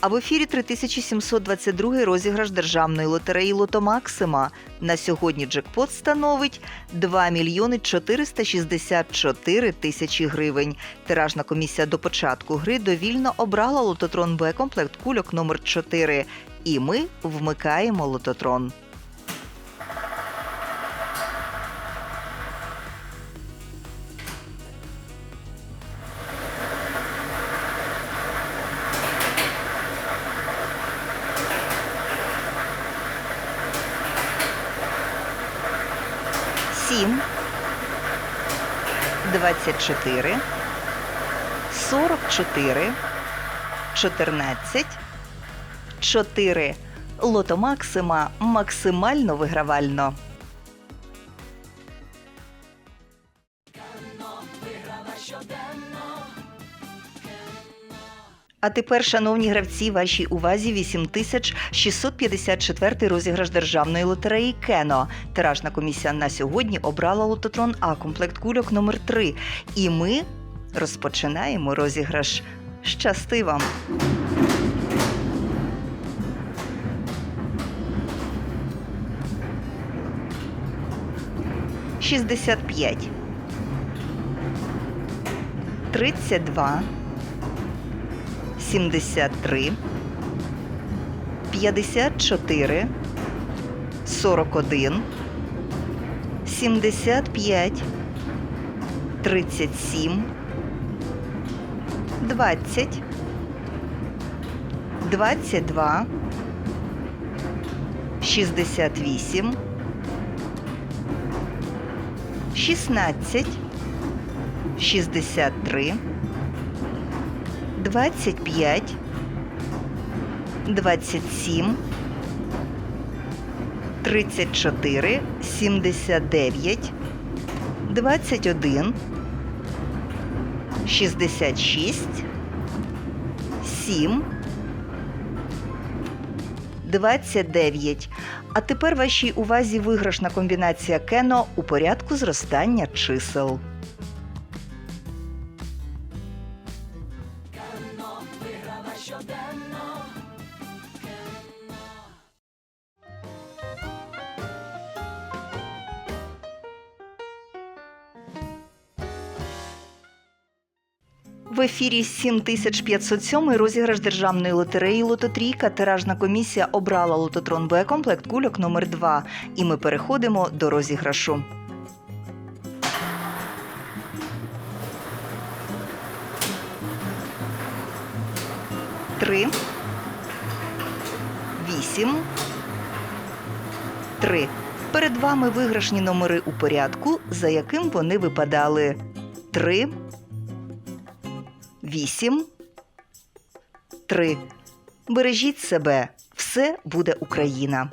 А в ефірі 3722 розіграш державної лотереї Лото Максима. На сьогодні джекпот становить 2 мільйони 464 тисячі гривень. Тиражна комісія до початку гри довільно обрала лототрон Б комплект кульок номер 4 І ми вмикаємо лототрон. Сім, двадцять чотири, сорок чотири, чотирнадцять, чотири. Лото Максима максимально вигравально. А тепер, шановні гравці, вашій увазі 8654 розіграш державної лотереї Кено. Тиражна комісія на сьогодні обрала лототрон А комплект кульок номер 3 І ми розпочинаємо розіграш. Щасти вам! Шістдесят п'ять. Тридцять два. 73, 54, 41, 75, 37, 20, 22, 68, 16, 63, 25, 27, 34, 79, 21, 66, 7, 29. А тепер вашій увазі виграшна комбінація Кено у порядку зростання чисел. В ефірі 7507 розіграш державної лотереї Лототрійка. Тиражна комісія обрала лототрон Б комплект кульок номер 2 І ми переходимо до розіграшу. Три. Вісім. Три. Перед вами виграшні номери у порядку, за яким вони випадали. Три. Вісім. Три. Бережіть себе. Все буде Україна.